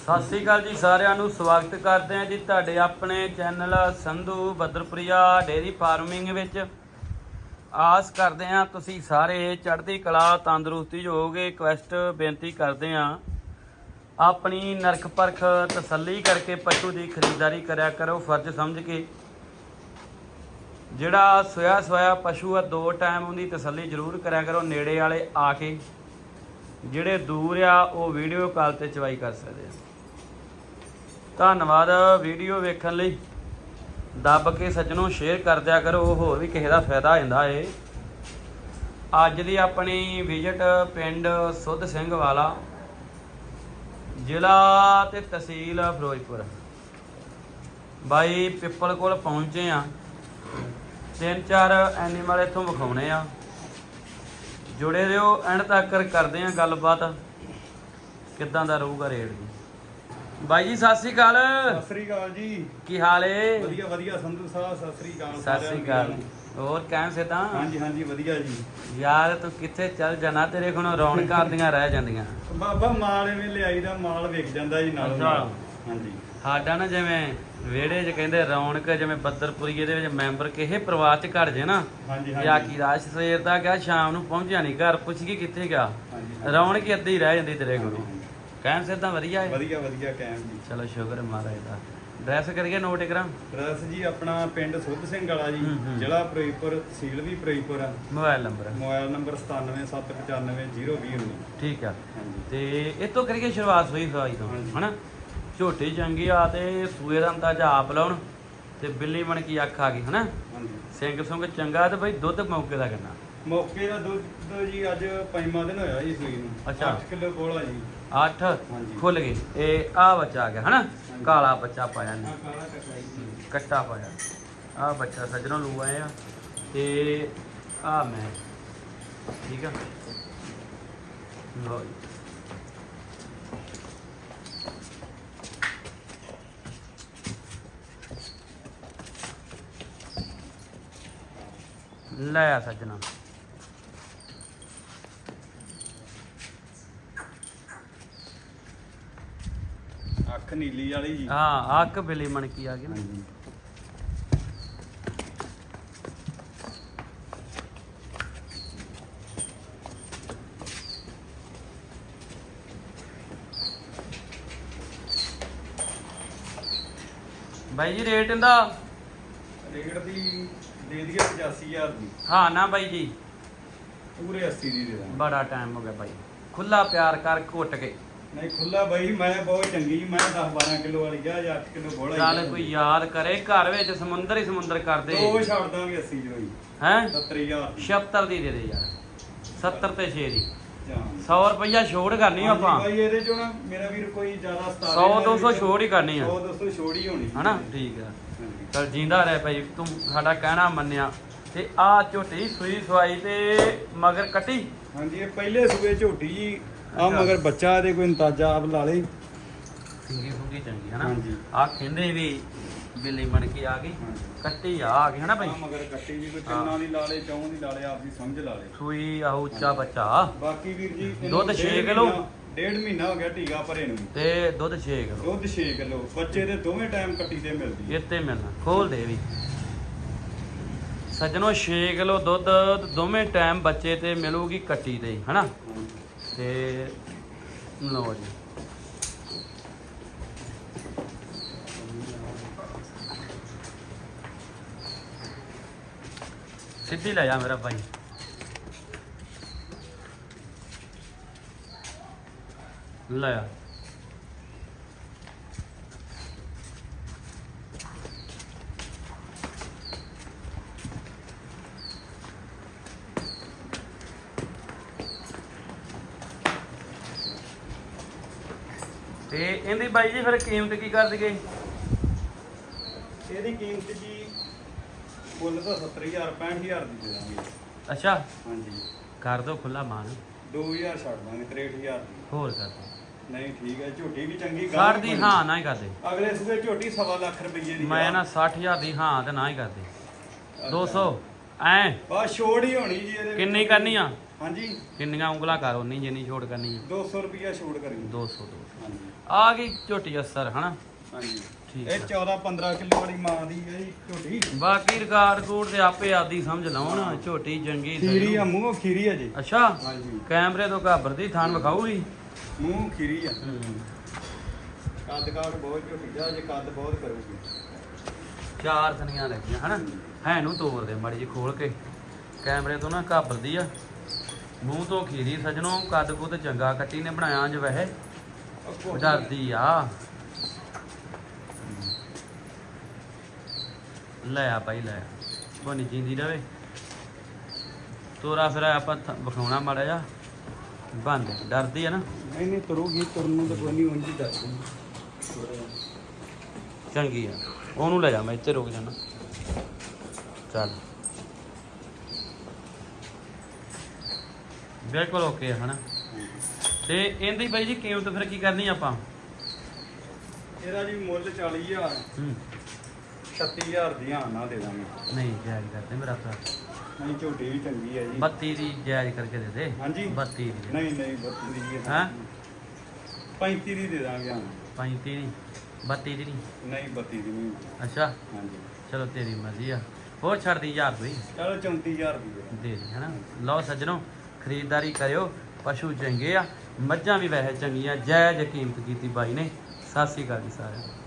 ਸਤਿ ਸ੍ਰੀ ਅਕਾਲ ਜੀ ਸਾਰਿਆਂ ਨੂੰ, ਸਵਾਗਤ ਕਰਦੇ ਹਾਂ ਜੀ ਤੁਹਾਡੇ ਆਪਣੇ channel Sandhu Badarpriya dairy farming ਵਿੱਚ। ਆਸ ਕਰਦੇ ਹਾਂ ਤੁਸੀਂ ਸਾਰੇ ਚੜ੍ਹਦੀ ਕਲਾ, ਤੰਦਰੁਸਤੀ 'ਚ ਹੋਵੋਗੇ ਕੁਐਸਟ ਬੇਨਤੀ ਕਰਦੇ ਹਾਂ। ਆਪਣੀ ਨਰਕ ਪਰਖ ਤਸੱਲੀ ਕਰਕੇ ਪਸ਼ੂ ਦੀ ਖਰੀਦਦਾਰੀ ਕਰਿਆ ਕਰੋ, ਫਰਜ਼ ਸਮਝ ਕੇ। ਜਿਹੜਾ ਸੋਇਆ ਸੋਇਆ ਪਸ਼ੂ ਆ, ਦੋ ਟਾਈਮ ਉਹਦੀ ਤਸੱਲੀ ਜ਼ਰੂਰ ਕਰਿਆ ਕਰੋ, ਨੇੜੇ ਵਾਲੇ ਆ ਕੇ। ਜਿਹੜੇ ਦੂਰ ਆ, ਉਹ ਵੀਡੀਓ ਕਾਲ ਤੇ ਚਵਾਈ ਕਰ ਸਕਦੇ ਆ। ਧੰਨਵਾਦ ਵੀਡੀਓ ਵੇਖਣ ਲਈ। ਦੱਬ ਕੇ ਸੱਜਣੋ ਸ਼ੇਅਰ ਕਰ ਦਿਆ ਕਰੋ ਹੋਰ ਵੀ ਕਿਸੇ ਦਾ ਫਾਇਦਾ ਹੁੰਦਾ ਏ। ਅੱਜ ਦੀ ਆਪਣੀ ਵਿਜ਼ਿਟ ਪਿੰਡ ਸੁੱਧ ਸਿੰਘ ਵਾਲਾ, ਜ਼ਿਲ੍ਹਾ ਤੇ ਤਹਿਸੀਲ ਫਿਰੋਜ਼ਪੁਰ। ਬਾਈ ਪਿੱਪਲ ਕੋਲ ਪਹੁੰਚੇ ਆ। ਤਿੰਨ ਚਾਰ ਐਨੀਮਲ ਇੱਥੋਂ ਵਿਖਾਉਣੇ ਆ। ਜੁੜੇ ਰਹੋ, ਐਂਡ ਤੱਕ ਕਰਦੇ ਆ ਗੱਲਬਾਤ। ਕਿੱਦਾਂ ਦਾ ਰਹੂਗਾ ਰੇਟ ਜੀ? ਬਾਈ ਜੀ ਸਤਿ ਸ੍ਰੀ ਅਕਾਲ। ਸਤਿ ਸ੍ਰੀ ਅਕਾਲ ਜੀ। ਕੀ ਹਾਲ ਏ? ਵਧੀਆ ਵਧੀਆ ਸੰਧੂ ਸਾਹਿਬ ਸਤਿ ਸ੍ਰੀ ਅਕਾਲ ਸਤਿ ਸ੍ਰੀ। ਅਕਾਲ ਹੋਰ ਕਹਿਣ ਸੇ ਤਾਂ? ਹਾਂਜੀ ਹਾਂਜੀ ਵਧੀਆ ਜੀ। ਯਾਰ ਤੂੰ ਕਿੱਥੇ ਚੱਲ ਜਾਣਾ? ਤੇਰੇ ਕੋਲ ਰੌਣਕਾਂ ਆਉਂਦੀਆਂ ਰਹਿ ਜਾਂਦੀਆਂ। ਬਾਬਾ ਮਾਲ ਐਵੇਂ ਲਿਆਈ ਦਾ ਮਾਲ ਵਿਕ ਜਾਂਦਾ ਜੀ ਨਾਲ। ਹਾਂਜੀ। ਸਾਡਾ ਨਾ ਜਿਵੇਂ ਵਿਹੜੇ 'ਚ ਕਹਿੰਦੇ ਰੌਣਕ ਜਿਵੇਂ ਬੱਦਰਪੁਰੀਏ ਦੇ ਵਿੱਚ ਮੈਂਬਰ ਕਿਸੇ ਪਰਿਵਾਰ 'ਚ ਘੜ ਜੇ ਨਾ। ਹਾਂਜੀ ਹਾਂਜੀ। ਕੀ ਰਾਜ ਸਵੇਰ ਦਾ ਗਿਆ ਸ਼ਾਮ ਨੂੰ ਪਹੁੰਚਿਆ ਨਹੀਂ ਘਰ ਪੁੱਛ ਗਈ ਕਿੱਥੇ ਗਿਆ। ਹਾਂਜੀ। ਰੌਣਕ ਹੀ ਅੱਧੀ ਰਹਿ ਜਾਂਦੀ ਤੇਰੇ ਕੋਲ। ਹਾਂਜੀ। ਕਹਿਣ ਸੇ ਤਾਂ ਵਧੀਆ ਹੈ। ਵਧੀਆ ਵਧੀਆ ਕੈਮ ਜੀ। ਚਲੋ ਸ਼ੁਕਰ ਹੈ ਮਹਾਰਾਜ ਦਾ। ਡਰੈਸ ਕਰੀਏ ਨੋਟ ਕਰਾਂ ਐਡਰੈਸ ਜੀ ਆਪਣਾ ਪਿੰਡ ਸੁੱਧ ਸਿੰਘ ਵਾਲਾ ਜੀ। ਜ਼ਿਲ੍ਹਾ ਫਿਰੋਜ਼ਪੁਰ ਤਹਿਸੀਲ ਵੀ ਫਿਰੋਜ਼ਪੁਰ ਆ। Mobile number. ਮੋਬਾਈਲ ਨੰਬਰ 9779502019 ਠੀਕ ਆ। ਤੇ ਇਹ ਤੋਂ ਕਰੀਏ ਸ਼ੁਰੂਆਤ ਹੋਈ ਸਵਾਈ ਤੋਂ। ਹਨਾ? ਝੋਟੀ ਚੰਗੀ ਆ ਤੇ ਸੂਏ ਦਾ ਅੰਦਾਜ਼ਾ ਆਪ ਲਾਉਣ ਤੇ ਬਿੱਲੀ ਮਣ ਕੀ ਅੱਖ ਆ ਗਈ ਹਨਾ? ਸਿੰਘ ਸੁੰਗ ਚੰਗਾ ਤੇ ਬਈ ਦੁੱਧ ਮੌਕੇ ਦਾ ਕਿੰਨਾ? ਮੌਕੇ ਦਾ ਦੁੱਧ ਜੀ ਅੱਜ ਪੰਜਵਾਂ ਦਿਨ ਹੋਇਆ ਜੀ ਸੂਈ ਨੂੰ। ਅੱਛਾ। 8 ਕਿਲੋ ਕੋਲ ਆ ਜੀ। 8 ਹਾਂਜੀ। ਖੁੱਲ ਗਏ। ਇਹ ਆ ਬੱਚਾ ਆ ਗਿਆ ਹਨਾ? ਕਾਲਾ ਬੱਚਾ ਪਾਇਆ ਨੇ ਕੱਟਾ ਪਾਇਆ। ਆ ਬੱਚਾ ਸੱਜਣੋਂ ਲੂ ਆਏ ਆ। ਤੇ ਆ ਮੈਂ। ਠੀਕ ਆ? ਲੈ ਆ ਸੱਜਣਾ। ਅੱਖ ਨੀਲੀ ਵਾਲੀ ਜੀ ਹਾਂ ਅੱਖ ਬਿਲੀ ਮਣ ਕੀ ਆ ਗਈ ਨਾ। ਹਾਂਜੀ। ਬਾਈ ਜੀ ਰੇਟ ਇਹਦਾ? ਰੇਟ ਦੀ ਦੇ ਦਈਏ 85000 ਦੀ। ਹਾਂ ਨਾ ਬਾਈ ਜੀ। ਪੂਰੇ 80 ਦੀ ਦੇ ਦਾਂ ਬੜਾ ਟਾਈਮ ਹੋ ਗਿਆ ਬਾਈ। ਖੁੱਲਾ ਪਿਆਰ ਕਰ ਘੁੱਟ ਕੇ। ਨਹੀਂ ਖੁੱਲਾ ਬਾਈ ਮੈਂ ਬਹੁਤ ਚੰਗੀ ਮੈਂ 10 12 ਕਿਲੋ ਵਾਲੀ ਜਾਂ 8 ਕਿਲੋ ਬੋਲਾ ਚੱਲ ਕੋਈ ਯਾਦ ਕਰੇ ਘਰ ਵਿੱਚ ਸਮੁੰਦਰ ਹੀ ਸਮੁੰਦਰ ਕਰਦੇ ਦੋ ਛੱਡ ਦਾਂਗੇ 80 ਜੋ। ਹੀ? ਹੈ 70000 ਦੀ। 76 ਦੀ ਦੇ ਦੇ ਯਾਰ। 70 ਤੇ 6 ਦੀ। ਜਾਂ। 100 ਰੁਪਈਆ ਛੋੜ ਕਰਨੀ ਆ ਆਪਾਂ। ਬਾਈ ਇਹਦੇ ਚੋਂ ਨਾ ਮੇਰਾ ਵੀਰ ਕੋਈ ਜ਼ਿਆਦਾ 100 200 ਛੋੜ ਹੀ ਕਰਨੀ ਆ। 100 200 ਛੋੜ ਹੀ ਹੋਣੀ। ਹਨਾ? ਠੀਕ ਆ। ਚਲ ਜਿੰਦਾ ਰਹਿ ਭਾਈ ਤੂੰ ਸਾਡਾ ਕਹਿਣਾ ਮੰਨਿਆ। ਤੇ ਆ ਝੋਟੀ ਸੂਈ ਸਵਾਈ ਤੇ ਮਗਰ ਕੱਟੀ। ਹਾਂਜੀ ਇਹ ਪਹਿਲੇ ਸੂਏ ਝੋਟੀ ਜੀ। ਆ। ਮਗਰ ਬੱਚਾ ਇਹਦੇ ਕੋਈ ਅੰਦਾਜ਼ਾ ਆਪ ਲਾ ਲੇ ਸਿੰਗੀ ਫੁੰਗੀ ਚੰਗੀ ਹਨਾ ਹਾਂਜੀ। ਆ ਕਹਿੰਦੇ ਵੀ ਬਿੱਲੀ ਬਣ ਕੇ ਆ ਗਈ। ਹਾਂਜੀ। ਕੱਟੀ ਆ ਆ ਗਈ ਹਨਾ ਭਾਈ? ਆ ਮਗਰ ਕੱਟੀ ਵੀ ਕੋਈ। ਚੰਨਾਂ ਦੀ ਲਾ ਲੇ ਚੌਂ ਦੀ ਲਾ ਲੇ ਆਪ ਦੀ ਸਮਝ ਲਾ ਲੇ ਸੂਈ ਆ ਉੱਚਾ ਬੱਚਾ। ਬਾਕੀ ਵੀਰ ਜੀ ਇਹਨੂੰ ਦੁੱਧ ਛੇ ਡੇਢ ਕਿਲੋ? ਮਹੀਨਾ- ਡੇਢ ਮਹੀਨਾ ਹੋ ਗਿਆ ਟੀਕਾ ਭਰੇ ਨੂੰ। ਤੇ ਦੁੱਧ 6 ਕਿਲੋ। ਦੁੱਧ 6 ਕਿਲੋ। ਬੱਚੇ ਦੇ ਦੋਵੇਂ ਟਾਈਮ ਕੱਟੀ ਤੇ ਮਿਲਦੀ ਹੈ। ਇੱਥੇ ਮਿਲਣਾ। ਖੋਲ ਦੇ ਵੀ। ਸੱਜਣੋ 6 ਕਿਲੋ ਦੁੱਧ ਦੋਵੇਂ ਟਾਈਮ ਬੱਚੇ ਤੇ ਮਿਲੂਗੀ ਕੱਟੀ ਤੇ ਹਨਾ? ਤੇ ਲਓ ਜੀ। ਸਿੱਧੀ ਲੈ ਜਾ ਮੇਰਾ ਭਾਈ। ਲੈ ਆ। ਤੇ ਇਹਦੀ ਬਾਈ ਜੀ ਫਿਰ ਕੀਮਤ ਕੀ ਕਰ ਦਈਏ? ਇਹਦੀ ਕੀਮਤ ਜੀ ਮੁੱਲ ਤਾਂ 70000 65000 ਦੀ ਦੇ ਦਾਂਗੇ। ਅੱਛਾ। ਹਾਂਜੀ। ਕਰ ਦੋ ਖੁੱਲਾ ਮਾਨ। 2000 ਛੱਡ ਦਾਂਗੇ 63000 ਦੀ। ਹੋਰ ਕਰ ਦੋ। ਨਹੀਂ ਠੀਕ ਹੈ ਝੋਟੀ ਵੀ ਚੰਗੀ ਗਾਹਕ ਸਾਠ ਦੀ ਬਣੀ। ਹਾਂ ਨਾ ਹੀ ਕਰਦੇ ਅਗਲੇ ਸੂਬੇ ਝੋਟੀ ਸਵਾ ਲੱਖ ਰੁਪਏ ਦੀ ਮੈਂ ਨਾ 60000 ਦੀ ਹਾਂ ਤੇ ਨਾ ਹੀ ਕਰਦੇ 200 ਐ। ਬਸ ਛੋੜ ਹੀ ਹੋਣੀ ਜੀ ਇਹਦੇ। ਕਿੰਨੀ ਕਰਨੀ ਆ? ਹਾਂਜੀ। ਕਿੰਨੀਆਂ ਉਂਗਲਾਂ ਕਰ ਉਨੀ ਜਿੰਨੀ ਛੋਟ ਕਰਨੀ ਹੈ? 200 ਰੁਪਿਆ ਛੋੜ ਕਰੀ। 200 200 ਹਾਂਜੀ। ਆ ਗਈ ਝੋਟੀ ਅਸਰ ਹਨਾ? ਹਾਂਜੀ। ਠੀਕ ਇਹ 14 15 ਕਿਲੋ ਵਾਲੀ ਮਾਂ ਦੀ ਹੈ ਜੀ ਝੋਟੀ। ਬਾਕੀ ਰਿਕਾਰਡ ਕੋਡ ਤੇ ਆਪੇ ਆਦੀ ਸਮਝ ਲਾਉਣ ਝੋਟੀ ਚੰਗੀ ਖੀਰੀ ਆ। ਮੂੰਹ ਖੀਰੀ ਆ ਜੀ। ਅੱਛਾ? ਹਾਂਜੀ। ਕੈਮਰੇ ਤੋਂ ਘਾਬਰਦੀ ਥਾਨ ਵਿਖਾਊਗੀ। ਮੂੰਹ ਖੀਰੀ ਆ। ਕੱਦ ਕਾਠ ਬਹੁਤ ਝੋਟੀ ਦਾ ਜੇ ਕੱਦ ਬਹੁਤ ਕਰੂਗੀ। ਚਾਰ ਥਣੀਆਂ ਲੱਗੀਆਂ ਹਨਾ? ਹੈ। ਨੂੰ ਤੋੜ ਦੇ ਮਾੜੀ ਜੀ ਖੋਲ ਕੇ। ਕੈਮਰੇ ਤੋਂ ਨਾ ਘਾਬਰਦੀ ਆ। ਮੂੰਹ ਤੋਂ ਖੀਰੀ ਸਜਣੋ ਕੱਦ ਕੁੱਦ ਚੰਗਾ ਕੱਟੀ ਨੇ ਬਣਾਇਆ ਉਹ ਕੋਠੀ- ਡਰਦੀ ਆ। ਲੈ ਆ ਭਾਈ ਲੈ ਬਣੀ ਜਿੰਦੀ ਰਵੇ। ਤੋਰਾ ਫਿਰ ਆਪਾਂ ਵਿਖਾਉਣਾ ਮਾੜਾ ਜਾ ਬੰਦ ਡਰਦੀ ਆ ਨਾ। ਨਹੀਂ ਨਹੀਂ ਤੁਰੂਗੀ ਤੁਰਨ ਨੂੰ ਤਾਂ ਕੋਈ ਨਹੀਂ ਉਂਝ ਦੱਸਦੀ ਚੰਗੀ ਆ। ਉਹਨੂੰ ਲੈ ਜਾ ਮੈਂ ਇੱਥੇ ਰੁਕ ਜਾਣਾ ਚੱਲ। ਬਿਲਕੁਲ ਓਕੇ ਆ ਹਨਾ? ਤੇ ਇਹਦੀ ਬਾਈ ਜੀ ਕੀਮਤ ਫਿਰ ਕੀ ਕਰਨੀ ਆਪਾਂ? ਇਹਦਾ ਜੀ ਮੁੱਲ 40000 ਹੂੰ। 36000 ਦੀਆਂ ਨਾ ਦੇ ਦਾਂਗੇ। ਨਹੀਂ ਜਾਇਜ਼ ਕਰਦੇ ਮੇਰਾ ਭਰਾ। ਨਹੀਂ ਝੋਟੀ ਵੀ ਚੰਗੀ ਹੈ ਜੀ। 32 ਦੀ ਜਾਇਜ਼ ਕਰਕੇ ਦੇ ਦੇ। ਹਾਂਜੀ। 32 ਦੀ। ਦੇ। ਨਹੀਂ ਨਹੀਂ 32 ਦੀ ਹੈ ਹੈਂ? 35 ਦੀ ਦੇ ਦਾਂਗੇ ਹਾਂ 35 ਦੀ 32 ਦੀ ਨਹੀਂ? ਨਹੀਂ 32 ਦੀ ਨਹੀਂ। ਅੱਛਾ। ਹਾਂਜੀ। ਚਲੋ ਤੇਰੀ ਮਰਜ਼ੀ ਆ। ਹੋਰ ਛੱਡਦੀ ਯਾਰ ਕੋਈ। ਚਲੋ 34000 ਦੀ ਦੇ ਦੇ ਦੇ ਹਨਾ? ਲਓ ਸੱਜਣੋ। ਖਰੀਦਦਾਰੀ ਕਰਿਓ, ਪਸ਼ੂ ਚੰਗੇ ਆ, ਮੱਝਾਂ ਵੀ ਵੈਸੇ ਚੰਗੀਆਂ, ਜਾਇਜ਼ ਕੀਮਤ ਕੀਤੀ ਬਾਈ ਨੇ। ਸਤਿ ਸ੍ਰੀ ਅਕਾਲ ਜੀ ਸਾਰਿਆਂ ਨੂੰ।